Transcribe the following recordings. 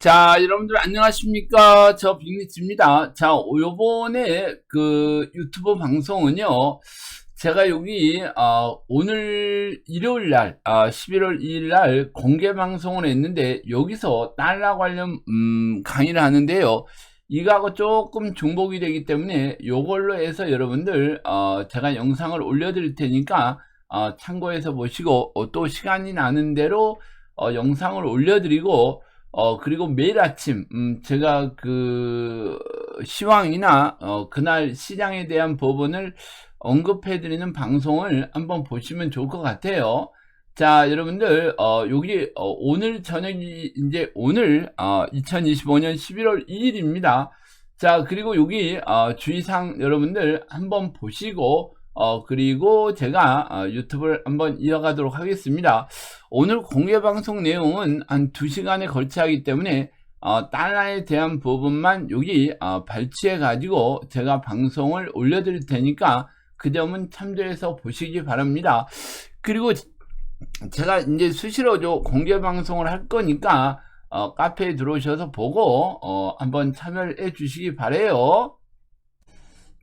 자, 여러분들 안녕하십니까? 저 빅리츠입니다. 자, 요번에 그 유튜브 방송은요, 제가 여기, 어, 오늘 일요일 날, 아, 11월 2일 날 공개 방송을 했는데, 여기서 달러 관련, 음, 강의를 하는데요. 이거하고 조금 중복이 되기 때문에 요걸로 해서 여러분들, 어, 제가 영상을 올려드릴 테니까, 어, 참고해서 보시고, 어, 또 시간이 나는 대로, 어, 영상을 올려드리고, 어, 그리고 매일 아침, 음, 제가 그, 시황이나, 어, 그날 시장에 대한 부분을 언급해드리는 방송을 한번 보시면 좋을 것 같아요. 자, 여러분들, 어, 여기, 어, 오늘 저녁이, 이제 오늘, 어, 2025년 11월 2일입니다. 자, 그리고 여기, 어, 주의사항 여러분들 한번 보시고, 어, 그리고 제가 어, 유튜브를 한번 이어가도록 하겠습니다. 오늘 공개 방송 내용은 한 2시간에 걸쳐 하기 때문에 어, 달러에 대한 부분만 여기 어, 발췌해 가지고 제가 방송을 올려드릴 테니까 그 점은 참조해서 보시기 바랍니다. 그리고 제가 이제 수시로 좀 공개 방송을 할 거니까 어, 카페에 들어오셔서 보고 어, 한번 참여해 주시기 바래요.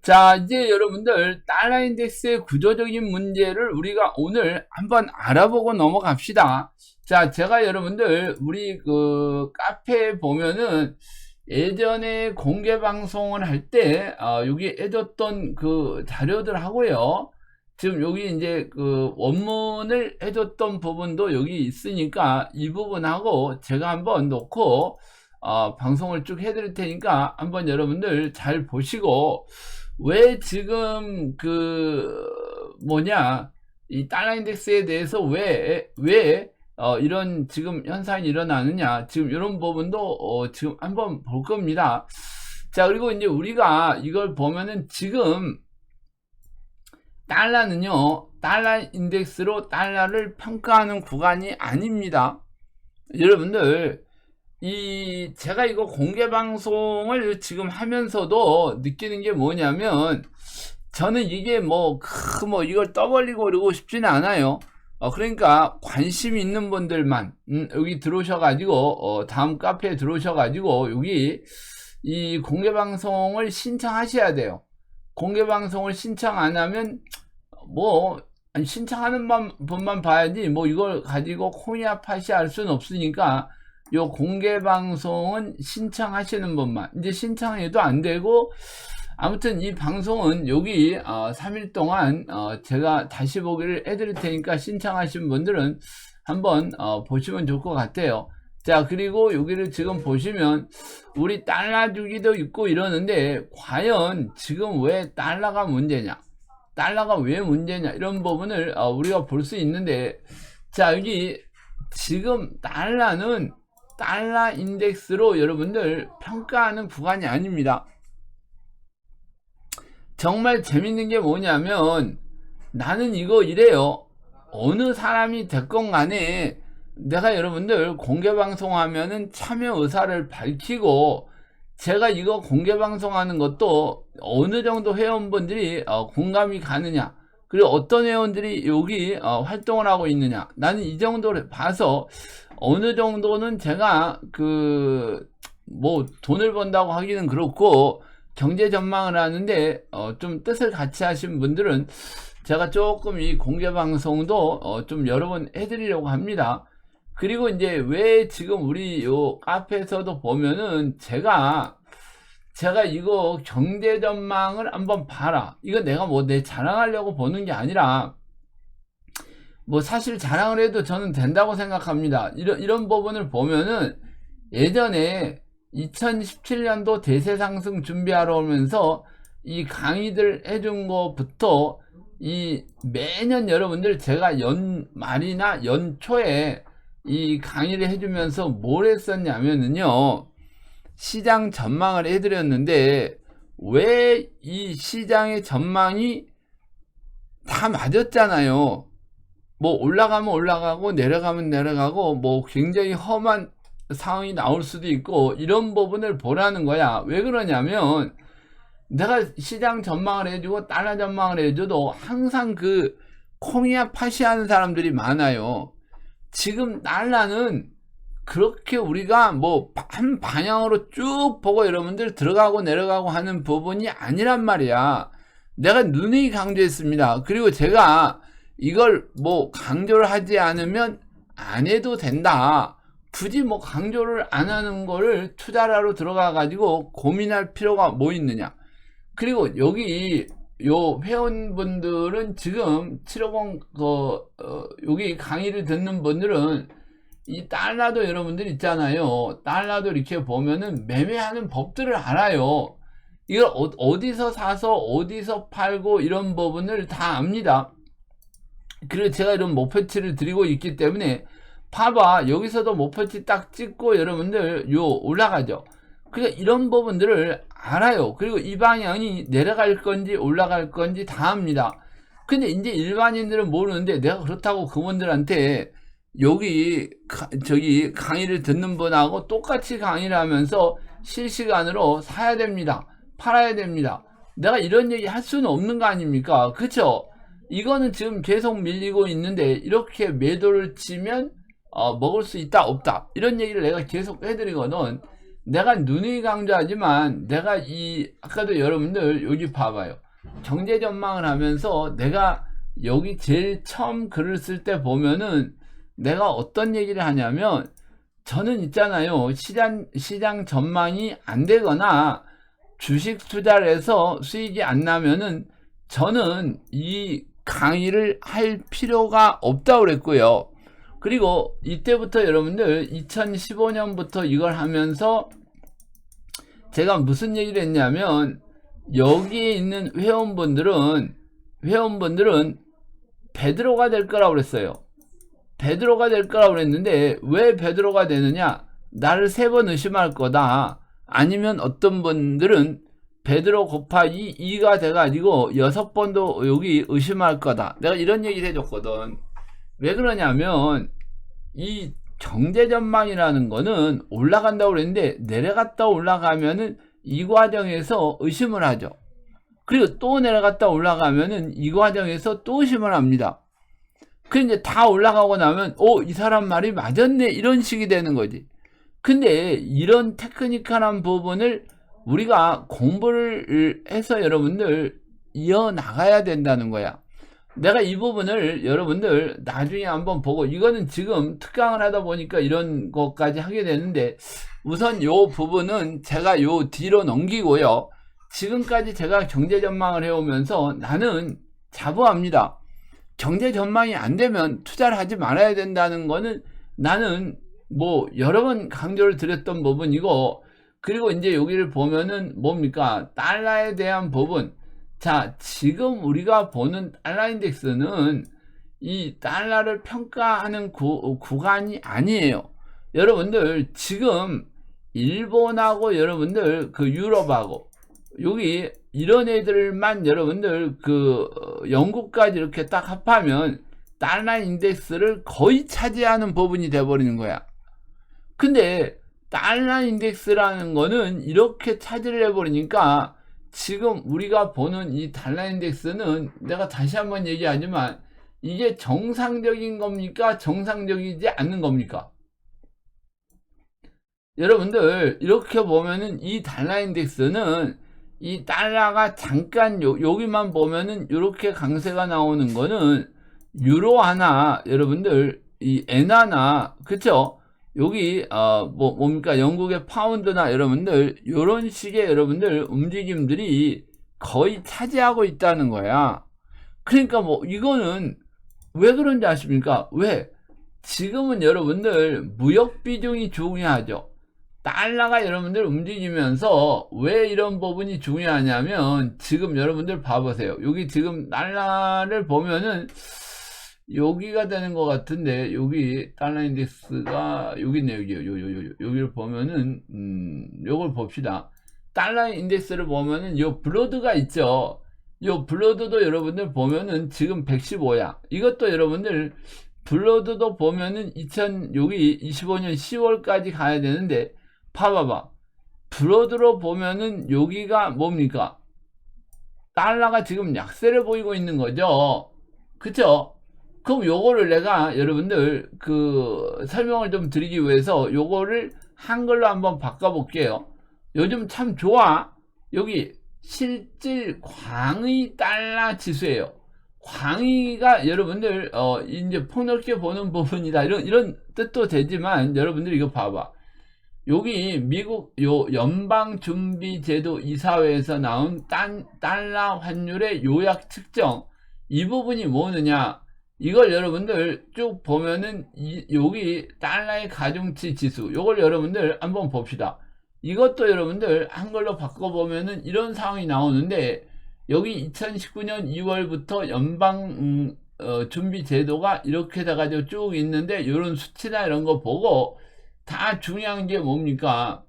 자, 이제 여러분들 달러 인덱스의 구조적인 문제를 우리가 오늘 한번 알아보고 넘어갑시다. 자, 제가 여러분들 우리 그 카페에 보면은 예전에 공개 방송을 할때 어, 여기 해줬던 그 자료들 하고요. 지금 여기 이제 그 원문을 해줬던 부분도 여기 있으니까 이 부분하고 제가 한번 놓고 어, 방송을 쭉 해드릴 테니까 한번 여러분들 잘 보시고 왜 지금 그 뭐냐 이 달러 인덱스에 대해서 왜 왜 어, 이런 지금 현상이 일어나느냐 지금 이런 부분도 어, 지금 한번 볼 겁니다. 자 그리고 이제 우리가 이걸 보면은 지금 달러는요 달러 인덱스로 달러를 평가하는 구간이 아닙니다. 여러분들 이 제가 이거 공개 방송을 지금 하면서도 느끼는 게 뭐냐면 저는 이게 뭐, 크, 뭐, 이걸 떠벌리고 그러고 싶지는 않아요. 어, 그러니까, 관심 있는 분들만, 음, 여기 들어오셔가지고, 어, 다음 카페에 들어오셔가지고, 여기, 이 공개 방송을 신청하셔야 돼요. 공개 방송을 신청 안 하면, 뭐, 신청하는 분만 봐야지, 뭐, 이걸 가지고 코니아 팟이 할 수는 없으니까, 요 공개 방송은 신청하시는 분만. 이제 신청해도 안 되고 아무튼 이 방송은 여기 어, 3일 동안 어, 제가 다시 보기를 해드릴 테니까 신청하신 분들은 한번 어, 보시면 좋을 것 같아요. 자 그리고 여기를 지금 보시면 우리 달러 주기도 있고 이러는데 과연 지금 왜 달러가 문제냐? 달러가 왜 문제냐? 이런 부분을 어, 우리가 볼 수 있는데 자 여기 지금 달러는 달러 인덱스로 여러분들 평가하는 구간이 아닙니다. 정말 재밌는 게 뭐냐면 나는 이거 이래요. 어느 사람이 됐건 간에 내가 여러분들 공개 방송하면은 참여 의사를 밝히고 제가 이거 공개 방송하는 것도 어느 정도 회원분들이 어, 공감이 가느냐 그리고 어떤 회원들이 여기 어, 활동을 하고 있느냐 나는 이 정도를 봐서 어느 정도는 제가 그 뭐 돈을 번다고 하기는 그렇고 경제 전망을 하는데 어, 좀 뜻을 같이 하신 분들은 제가 조금 이 공개 방송도 어, 좀 여러 번 해드리려고 합니다. 그리고 이제 왜 지금 우리 요 카페에서도 보면은 제가 제가 이거 경제 전망을 한번 봐라. 이거 내가 뭐 내 자랑하려고 보는 게 아니라 뭐 사실 자랑을 해도 저는 된다고 생각합니다. 이런, 이런 부분을 보면은 예전에 2017년도 대세 상승 준비하러 오면서 이 강의들 해준 거부터 이 매년 여러분들 제가 연말이나 연초에 이 강의를 해주면서 뭘 했었냐면은요 시장 전망을 해드렸는데 왜 이 시장의 전망이 다 맞았잖아요 뭐 올라가면 올라가고 내려가면 내려가고 뭐 굉장히 험한 상황이 나올 수도 있고 이런 부분을 보라는 거야. 왜 그러냐면 내가 시장 전망을 해주고 달러 전망을 해줘도 항상 그 콩이야 파시하는 사람들이 많아요. 지금 달러는 그렇게 우리가 뭐 한 방향으로 쭉 보고 여러분들 들어가고 내려가고 하는 부분이 아니란 말이야. 내가 눈이 강조했습니다. 그리고 제가 이걸 뭐 강조를 하지 않으면 안 해도 된다. 굳이 뭐 강조를 안 하는 거를 투자라로 들어가 가지고 고민할 필요가 뭐 있느냐. 그리고 여기 요 회원분들은 지금 750, 그, 어, 여기 강의를 듣는 분들은 이 달러도 여러분들 있잖아요. 달러도 이렇게 보면은 매매하는 법들을 알아요. 이걸 어, 어디서 사서 어디서 팔고 이런 부분을 다 압니다. 그리고 제가 이런 목표치를 드리고 있기 때문에 봐봐 여기서도 목표치 딱 찍고 여러분들 요 올라가죠. 그러니까 이런 부분들을 알아요. 그리고 이 방향이 내려갈 건지 올라갈 건지 다 압니다. 근데 이제 일반인들은 모르는데 내가 그렇다고 그분들한테 여기 가- 저기 강의를 듣는 분하고 똑같이 강의를 하면서 실시간으로 사야 됩니다. 팔아야 됩니다. 내가 이런 얘기 할 수는 없는 거 아닙니까? 그쵸? 이거는 지금 계속 밀리고 있는데 이렇게 매도를 치면 어, 먹을 수 있다 없다. 이런 얘기를 내가 계속 해드리거든. 내가 눈이 강조하지만 내가 이 아까도 여러분들 여기 봐봐요. 경제 전망을 하면서 내가 여기 제일 처음 글을 쓸 때 보면은 내가 어떤 얘기를 하냐면 저는 있잖아요. 시장 시장 전망이 안 되거나 주식 투자를 해서 수익이 안 나면은 저는 이 강의를 할 필요가 없다고 그랬고요. 그리고 이때부터 여러분들 2015년부터 이걸 하면서 제가 무슨 얘기를 했냐면 여기에 있는 회원분들은 회원분들은 베드로가 될 거라고 그랬어요. 베드로가 될 거라고 그랬는데 왜 베드로가 되느냐? 나를 세 번 의심할 거다. 아니면 어떤 분들은 베드로 곱하기 2가 돼가지고 여섯 번도 여기 의심할 거다. 내가 이런 얘기를 해줬거든. 왜 그러냐면 이 경제 전망이라는 거는 올라간다고 그랬는데 내려갔다 올라가면은 이 과정에서 의심을 하죠. 그리고 또 내려갔다 올라가면은 이 과정에서 또 의심을 합니다. 그 이제 다 올라가고 나면 오 이 사람 말이 맞았네 이런 식이 되는 거지. 근데 이런 테크니컬한 부분을 우리가 공부를 해서 여러분들 이어 나가야 된다는 거야. 내가 이 부분을 여러분들 나중에 한번 보고 이거는 지금 특강을 하다 보니까 이런 것까지 하게 되는데 우선 요 부분은 제가 요 뒤로 넘기고요. 지금까지 제가 경제 전망을 해오면서 나는 자부합니다. 경제 전망이 안 되면 투자를 하지 말아야 된다는 거는 나는 뭐 여러 번 강조를 드렸던 부분이고 그리고 이제 여기를 보면은 뭡니까 달러에 대한 부분 자 지금 우리가 보는 달러 인덱스는 이 달러를 평가하는 구, 구간이 아니에요 여러분들 지금 일본하고 여러분들 그 유럽하고 여기 이런 애들만 여러분들 그 어, 영국까지 이렇게 딱 합하면 달러 인덱스를 거의 차지하는 부분이 돼버리는 거야. 근데 달러 인덱스라는 거는 이렇게 차지를 해버리니까 지금 우리가 보는 이 달러 인덱스는 내가 다시 한번 얘기하지만 이게 정상적인 겁니까? 정상적이지 않는 겁니까? 여러분들 이렇게 보면은 이 달러 인덱스는 이 달러가 잠깐 요, 여기만 보면은 이렇게 강세가 나오는 거는 유로 하나 여러분들 이 엔화나 그쵸 여기 어뭐 뭡니까? 영국의 파운드나 여러분들 요런 식의 여러분들 움직임들이 거의 차지하고 있다는 거야. 그러니까 뭐 이거는 왜 그런지 아십니까? 왜? 지금은 여러분들 무역 비중이 중요하죠. 달러가 여러분들 움직이면서 왜 이런 부분이 중요하냐면 지금 여러분들 봐보세요. 여기 지금 달러를 보면은 여기가 되는 것 같은데 여기 달러 인덱스가 여기 있네요. 여기 요, 요, 요, 요, 여기를 보면은 음, 요걸 봅시다. 달러 인덱스를 보면은 요 블러드가 있죠. 요 블러드도 여러분들 보면은 지금 115야. 이것도 여러분들 블러드도 보면은 2000 여기 25년 10월까지 가야 되는데 봐봐봐. 브로드로 보면은 여기가 뭡니까? 달러가 지금 약세를 보이고 있는 거죠. 그쵸? 그럼 요거를 내가 여러분들 그 설명을 좀 드리기 위해서 요거를 한글로 한번 바꿔볼게요. 요즘 참 좋아. 여기 실질 광의 달러 지수예요. 광의가 여러분들 어 이제 폭넓게 보는 부분이다 이런 이런 뜻도 되지만 여러분들 이거 봐봐 여기 미국 요 연방준비제도 이사회에서 나온 단, 달러 환율의 요약 측정 이 부분이 뭐느냐 이걸 여러분들 쭉 보면은 이, 여기 달러의 가중치 지수 요걸 여러분들 한번 봅시다 이것도 여러분들 한글로 바꿔보면은 이런 상황이 나오는데 여기 2019년 2월부터 연방 음, 어, 준비 제도가 이렇게 돼가지고 쭉 있는데 이런 수치나 이런 거 보고 다 중요한 게 뭡니까?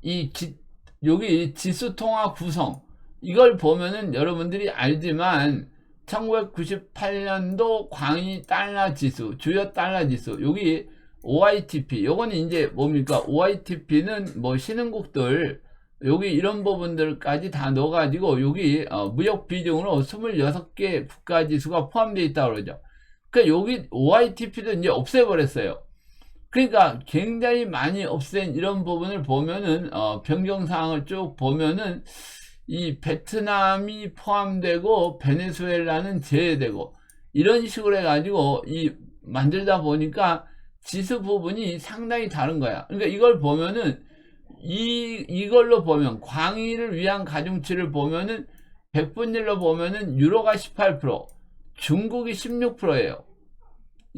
이 기, 여기 지수 통화 구성 이걸 보면은 여러분들이 알지만 1998년도 광의 달러 지수 주요 달러 지수 여기 OITP 요거는 이제 뭡니까? OITP는 뭐 신흥국들 여기 이런 부분들까지 다 넣어가지고 여기 어, 무역 비중으로 26개 국가 지수가 포함되어 있다고 그러죠. 그러니까 여기 OITP도 이제 없애버렸어요. 그러니까 굉장히 많이 없앤 이런 부분을 보면은 어, 변경 사항을 쭉 보면은 이 베트남이 포함되고 베네수엘라는 제외되고 이런 식으로 해가지고 이 만들다 보니까 지수 부분이 상당히 다른 거야. 그러니까 이걸 보면은 이, 이걸로 보면, 광의를 위한 가중치를 보면은, 100분율로 보면은, 유로가 18%, 중국이 16%예요.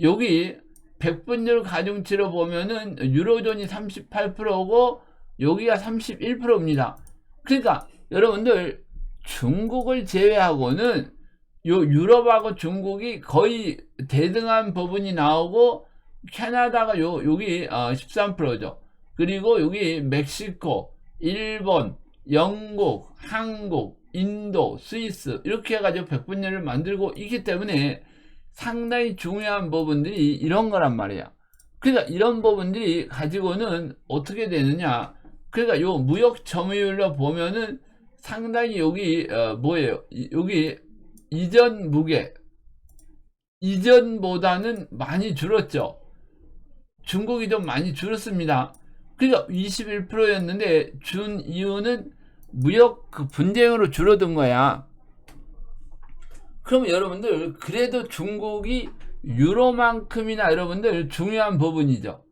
여기, 100분율 가중치로 보면은, 유로존이 38%고, 여기가 31%입니다. 그러니까, 여러분들, 중국을 제외하고는, 요 유럽하고 중국이 거의 대등한 부분이 나오고, 캐나다가 요, 여기, 어, 13%죠. 그리고 여기 멕시코, 일본, 영국, 한국, 인도, 스위스 이렇게 해가지고 백분열을 만들고 있기 때문에 상당히 중요한 부분들이 이런 거란 말이야. 그러니까 이런 부분들이 가지고는 어떻게 되느냐. 그러니까 요 무역 점유율로 보면은 상당히 여기 어 뭐예요? 여기 이전 무게 이전보다는 많이 줄었죠. 중국이 좀 많이 줄었습니다. 그러니까 21%였는데 준 이유는 무역 그 분쟁으로 줄어든 거야. 그럼 여러분들 그래도 중국이 유로만큼이나 여러분들 중요한 부분이죠.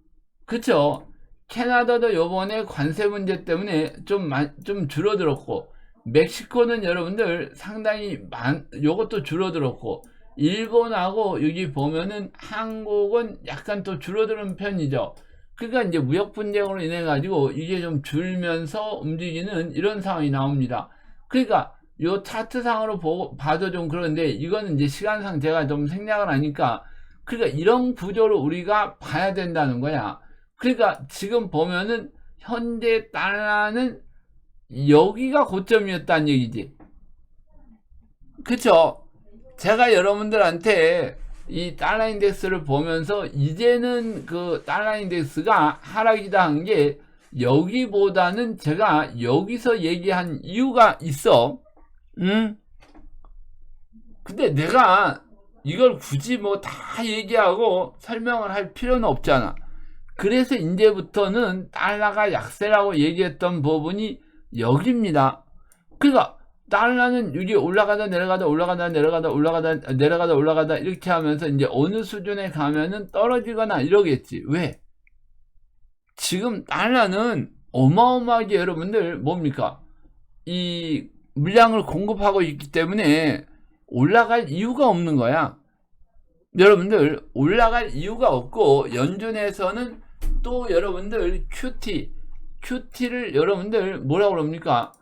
그쵸? 캐나다도 요번에 관세 문제 때문에 좀, 좀 줄어들었고, 멕시코는 여러분들 상당히 많, 요것도 줄어들었고, 일본하고 여기 보면은 한국은 약간 또 줄어드는 편이죠. 그러니까 이제 무역 분쟁으로 인해 가지고 이게 좀 줄면서 움직이는 이런 상황이 나옵니다. 그러니까 요 차트상으로 보고 봐도 좀 그런데 이거는 이제 시간상 제가 좀 생략을 하니까 그러니까 이런 구조를 우리가 봐야 된다는 거야. 그러니까 지금 보면은 현재 달러는 여기가 고점이었다는 얘기지. 그쵸? 제가 여러분들한테 이 달러 인덱스를 보면서 이제는 그 달러 인덱스가 하락이다 한 게 여기보다는 제가 여기서 얘기한 이유가 있어. 응? 근데 내가 이걸 굳이 뭐 다 얘기하고 설명을 할 필요는 없잖아. 그래서 이제부터는 달러가 약세라고 얘기했던 부분이 여기입니다. 그러니까 달러는 여기 올라가다 내려가다 올라가다 내려가다 올라가다 내려가다 올라가다 이렇게 하면서 이제 어느 수준에 가면은 떨어지거나 이러겠지. 왜? 지금 달러는 어마어마하게 여러분들 뭡니까? 이 물량을 공급하고 있기 때문에 올라갈 이유가 없는 거야. 여러분들 올라갈 이유가 없고 연준에서는 또 여러분들 QT, QT를 여러분들 뭐라고 그럽니까?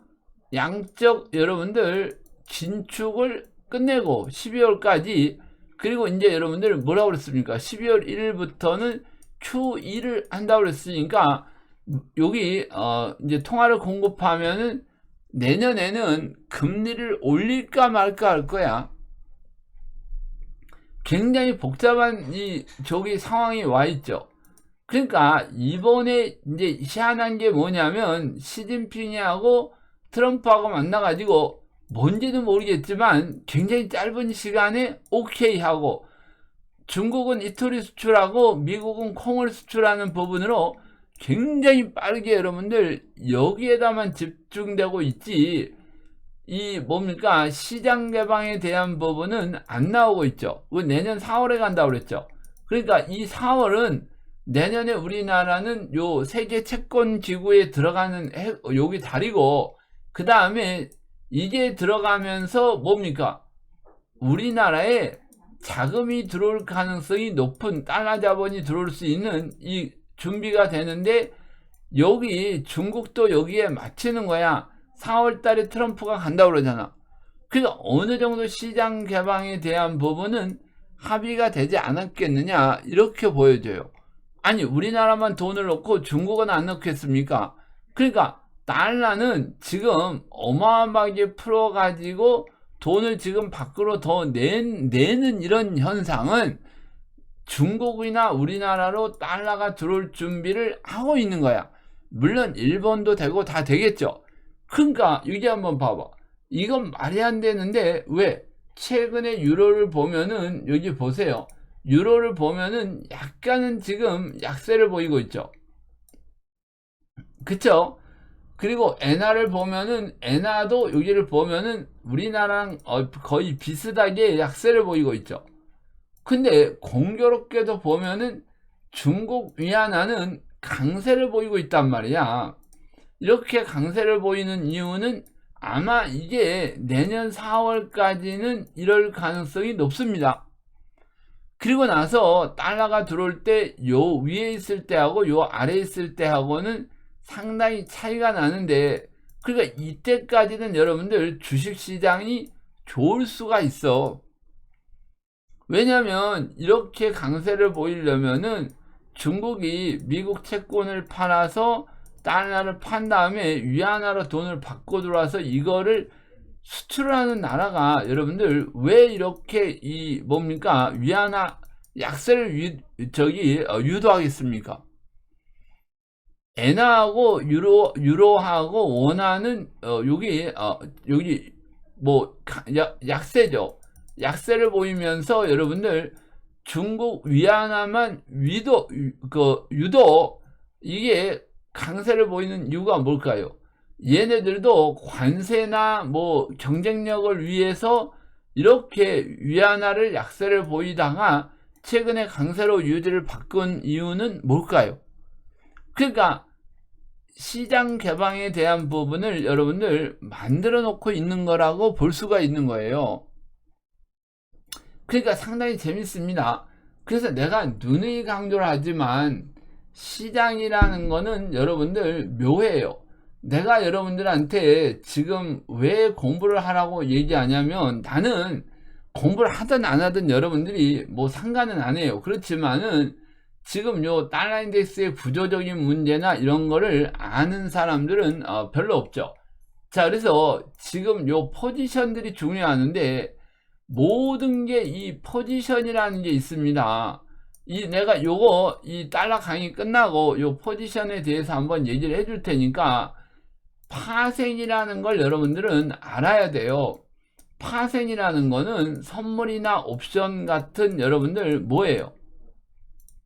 양적 여러분들 진축을 끝내고 12월까지 그리고 이제 여러분들 뭐라고 그랬습니까? 12월 1일부터는 Q2를 한다고 그랬으니까 여기 어 이제 통화를 공급하면은 내년에는 금리를 올릴까 말까 할 거야. 굉장히 복잡한 이 저기 상황이 와 있죠. 그러니까 이번에 이제 희한한 게 뭐냐면 시진핑이하고 트럼프하고 만나가지고 뭔지는 모르겠지만 굉장히 짧은 시간에 오케이 하고 중국은 이토리 수출하고 미국은 콩을 수출하는 부분으로 굉장히 빠르게 여러분들 여기에다만 집중되고 있지 이 뭡니까 시장 개방에 대한 부분은 안 나오고 있죠. 그 내년 4월에 간다고 그랬죠. 그러니까 이 4월은 내년에 우리나라는 요 세계 채권 기구에 들어가는 해, 여기 다리고 그 다음에 이게 들어가면서 뭡니까 우리나라에 자금이 들어올 가능성이 높은 달러 자본이 들어올 수 있는 이 준비가 되는데 여기 중국도 여기에 맞추는 거야. 4월 달에 트럼프가 간다고 그러잖아. 그러니까 어느 정도 시장 개방에 대한 부분은 합의가 되지 않았겠느냐 이렇게 보여져요. 아니 우리나라만 돈을 넣고 중국은 안 넣겠습니까? 그러니까 달러는 지금 어마어마하게 풀어가지고 돈을 지금 밖으로 더 낸, 내는 이런 현상은 중국이나 우리나라로 달러가 들어올 준비를 하고 있는 거야. 물론 일본도 되고 다 되겠죠. 그러니까 여기 한번 봐봐. 이건 말이 안 되는데 왜? 최근에 유로를 보면은 여기 보세요. 유로를 보면은 약간은 지금 약세를 보이고 있죠. 그쵸? 그리고 엔화를 보면은 엔화도 여기를 보면은 우리나라랑 어, 거의 비슷하게 약세를 보이고 있죠. 근데 공교롭게도 보면은 중국 위안화는 강세를 보이고 있단 말이야. 이렇게 강세를 보이는 이유는 아마 이게 내년 4월까지는 이럴 가능성이 높습니다. 그리고 나서 달러가 들어올 때 요 위에 있을 때하고 요 아래에 있을 때하고는 상당히 차이가 나는데 그러니까 이때까지는 여러분들 주식시장이 좋을 수가 있어. 왜냐면 이렇게 강세를 보이려면은 중국이 미국 채권을 팔아서 달러를 판 다음에 위안화로 돈을 받고 들어와서 이거를 수출하는 나라가 여러분들 왜 이렇게 이 뭡니까 위안화 약세를 유, 저기 어, 유도하겠습니까? 엔화하고 유로 유로하고 원화는 어, 여기 어, 여기 뭐 약, 약세죠. 약세를 보이면서 여러분들 중국 위안화만 위도 그 유도 이게 강세를 보이는 이유가 뭘까요? 얘네들도 관세나 뭐 경쟁력을 위해서 이렇게 위안화를 약세를 보이다가 최근에 강세로 유지를 바꾼 이유는 뭘까요? 그러니까 시장 개방에 대한 부분을 여러분들 만들어 놓고 있는 거라고 볼 수가 있는 거예요. 그러니까 상당히 재밌습니다. 그래서 내가 누누이 강조를 하지만 시장이라는 거는 여러분들 묘해요. 내가 여러분들한테 지금 왜 공부를 하라고 얘기하냐면 나는 공부를 하든 안 하든 여러분들이 뭐 상관은 안 해요. 그렇지만은 지금 요 달러 인덱스의 구조적인 문제나 이런 거를 아는 사람들은 어 별로 없죠. 자, 그래서 지금 요 포지션들이 중요하는데 모든 게 이 포지션이라는 게 있습니다. 이 내가 요거 이 달러 강의 끝나고 요 포지션에 대해서 한번 얘기를 해줄 테니까 파생이라는 걸 여러분들은 알아야 돼요. 파생이라는 거는 선물이나 옵션 같은 여러분들 뭐예요?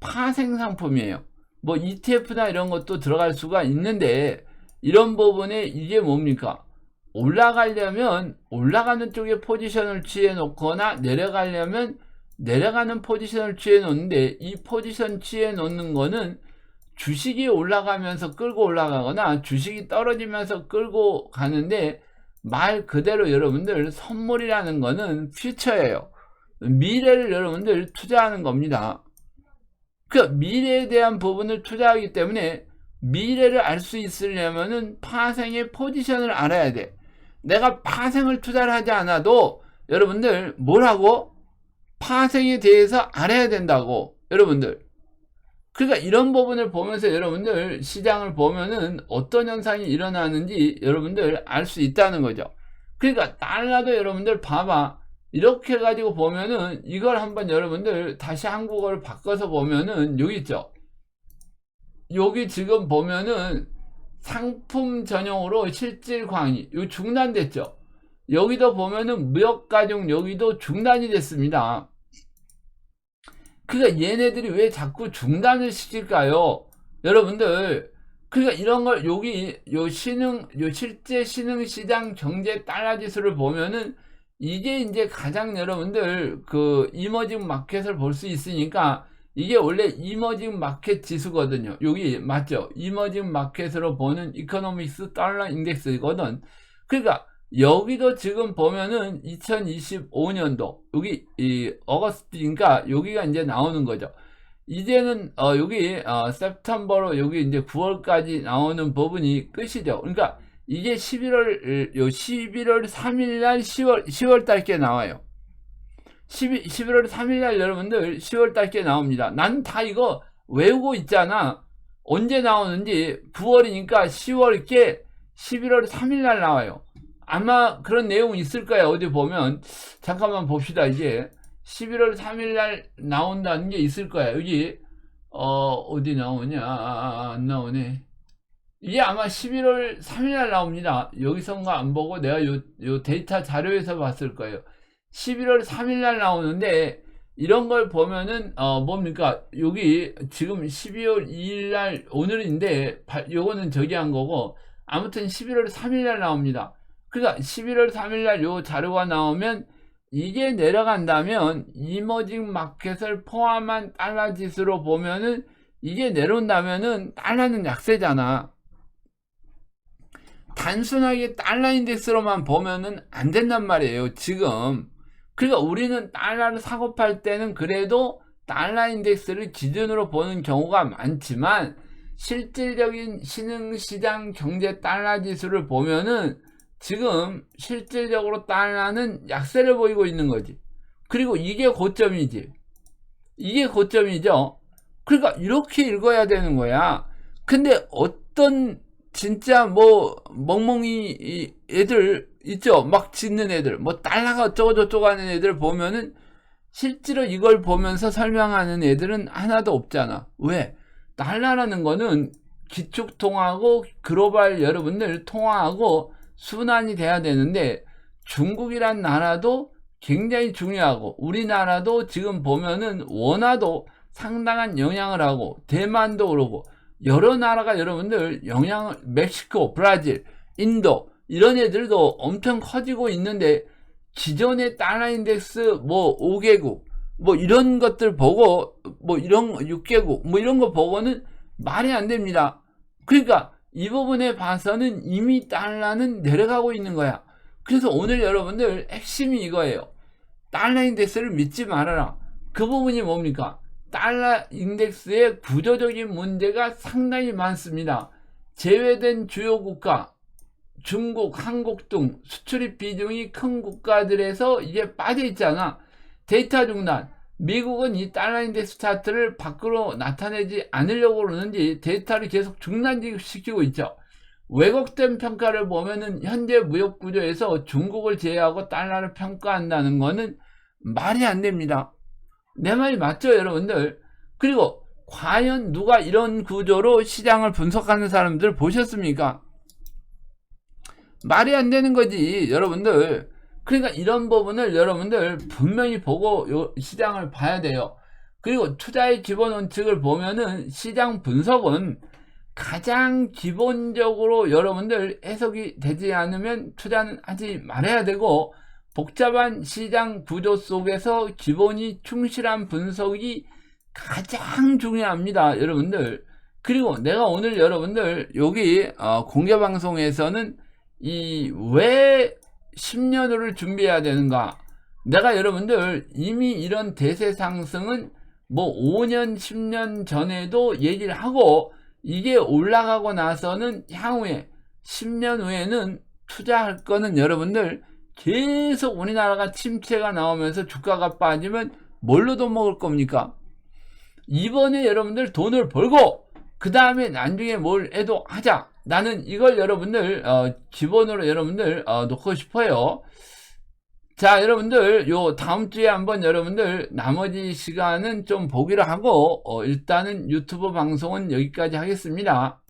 파생 상품이에요. 뭐 ETF나 이런 것도 들어갈 수가 있는데 이런 부분에 이게 뭡니까? 올라가려면 올라가는 쪽에 포지션을 취해 놓거나 내려가려면 내려가는 포지션을 취해 놓는데 이 포지션 취해 놓는 거는 주식이 올라가면서 끌고 올라가거나 주식이 떨어지면서 끌고 가는데 말 그대로 여러분들 선물이라는 거는 퓨처예요. 미래를 여러분들 투자하는 겁니다. 그 미래에 대한 부분을 투자하기 때문에 미래를 알 수 있으려면은 파생의 포지션을 알아야 돼. 내가 파생을 투자를 하지 않아도 여러분들 뭐라고 파생에 대해서 알아야 된다고 여러분들. 그러니까 이런 부분을 보면서 여러분들 시장을 보면은 어떤 현상이 일어나는지 여러분들 알 수 있다는 거죠. 그러니까 달러도 여러분들 봐봐. 이렇게 가지고 보면은 이걸 한번 여러분들 다시 한국어를 바꿔서 보면은 여기 있죠. 여기 지금 보면은 상품 전용으로 실질 광이 요 중단됐죠. 여기도 보면은 무역가정 여기도 중단이 됐습니다. 그러니까 얘네들이 왜 자꾸 중단을 시킬까요? 여러분들 그러니까 이런 걸 여기 요 신흥 요 실제 신흥 시장 경제 달러 지수를 보면은 이게 이제 가장 여러분들 그 이머징 마켓을 볼 수 있으니까 이게 원래 이머징 마켓 지수거든요. 여기 맞죠? 이머징 마켓으로 보는 이코노믹스 달러 인덱스거든. 그러니까 여기도 지금 보면은 2025년도 여기 이 어거스트니까 여기가 이제 나오는 거죠. 이제는 어 여기 어 september로 여기 이제 9월까지 나오는 부분이 끝이죠. 그러니까 이게 11월 요 11월 3일 날 10월 10월 달께 나와요. 12, 11월 3일 날 여러분들 10월 달께 나옵니다. 난 다 이거 외우고 있잖아. 언제 나오는지 9월이니까 10월께 11월 3일 날 나와요. 아마 그런 내용 있을 거야. 어디 보면 잠깐만 봅시다. 이제 11월 3일 날 나온다는 게 있을 거야. 여기 어 어디 나오냐? 아, 아, 아, 안 나오네. 이게 아마 11월 3일 날 나옵니다. 여기선가 안 보고 내가 요, 요 데이터 자료에서 봤을 거예요. 11월 3일 날 나오는데 이런 걸 보면은 어 뭡니까? 여기 지금 12월 2일 날 오늘인데 바, 요거는 저기 한 거고 아무튼 11월 3일 날 나옵니다. 그러니까 11월 3일 날 요 자료가 나오면 이게 내려간다면 이머징 마켓을 포함한 달러 지수로 보면은 이게 내려온다면은 달러는 약세잖아. 단순하게 달러 인덱스로만 보면은 안 된단 말이에요. 지금. 그러니까 우리는 달러를 사고 팔 때는 그래도 달러 인덱스를 기준으로 보는 경우가 많지만 실질적인 신흥시장 경제 달러 지수를 보면은 지금 실질적으로 달러는 약세를 보이고 있는 거지. 그리고 이게 고점이지. 이게 고점이죠. 그러니까 이렇게 읽어야 되는 거야. 근데 어떤 진짜 뭐 멍멍이 애들 있죠. 막 짓는 애들, 뭐 달러가 어쩌고 저쩌고 하는 애들 보면은 실제로 이걸 보면서 설명하는 애들은 하나도 없잖아. 왜? 달러라는 거는 기축 통화하고 글로벌 여러분들 통화하고 순환이 돼야 되는데 중국이란 나라도 굉장히 중요하고 우리나라도 지금 보면은 원화도 상당한 영향을 하고 대만도 그러고 여러 나라가 여러분들 영향을 멕시코, 브라질, 인도 이런 애들도 엄청 커지고 있는데 기존의 달러 인덱스 뭐 5개국 뭐 이런 것들 보고 뭐 이런 6개국 뭐 이런 거 보고는 말이 안 됩니다. 그러니까 이 부분에 봐서는 이미 달러는 내려가고 있는 거야. 그래서 오늘 여러분들 핵심이 이거예요. 달러 인덱스를 믿지 말아라. 그 부분이 뭡니까? 달러 인덱스의 구조적인 문제가 상당히 많습니다. 제외된 주요 국가, 중국, 한국 등 수출입 비중이 큰 국가들에서 이게 빠져 있잖아. 데이터 중단. 미국은 이 달러 인덱스 차트를 밖으로 나타내지 않으려고 그러는지 데이터를 계속 중단시키고 있죠. 왜곡된 평가를 보면은 현재 무역 구조에서 중국을 제외하고 달러를 평가한다는 거는 말이 안 됩니다. 내 말이 맞죠, 여러분들? 그리고 과연 누가 이런 구조로 시장을 분석하는 사람들 보셨습니까? 말이 안 되는 거지, 여러분들. 그러니까 이런 부분을 여러분들 분명히 보고 시장을 봐야 돼요. 그리고 투자의 기본 원칙을 보면은 시장 분석은 가장 기본적으로 여러분들 해석이 되지 않으면 투자는 하지 말아야 되고 복잡한 시장 구조 속에서 기본이 충실한 분석이 가장 중요합니다. 여러분들. 그리고 내가 오늘 여러분들 여기 어, 공개 방송에서는 이 왜 10년을 준비해야 되는가? 내가 여러분들 이미 이런 대세 상승은 뭐 5년, 10년 전에도 얘기를 하고 이게 올라가고 나서는 향후에 10년 후에는 투자할 거는 여러분들 계속 우리나라가 침체가 나오면서 주가가 빠지면 뭘로 돈 먹을 겁니까? 이번에 여러분들 돈을 벌고 그 다음에 나중에 뭘 해도 하자. 나는 이걸 여러분들 어, 기본으로 여러분들 어, 놓고 싶어요. 자 여러분들 요 다음 주에 한번 여러분들 나머지 시간은 좀 보기로 하고 어, 일단은 유튜브 방송은 여기까지 하겠습니다.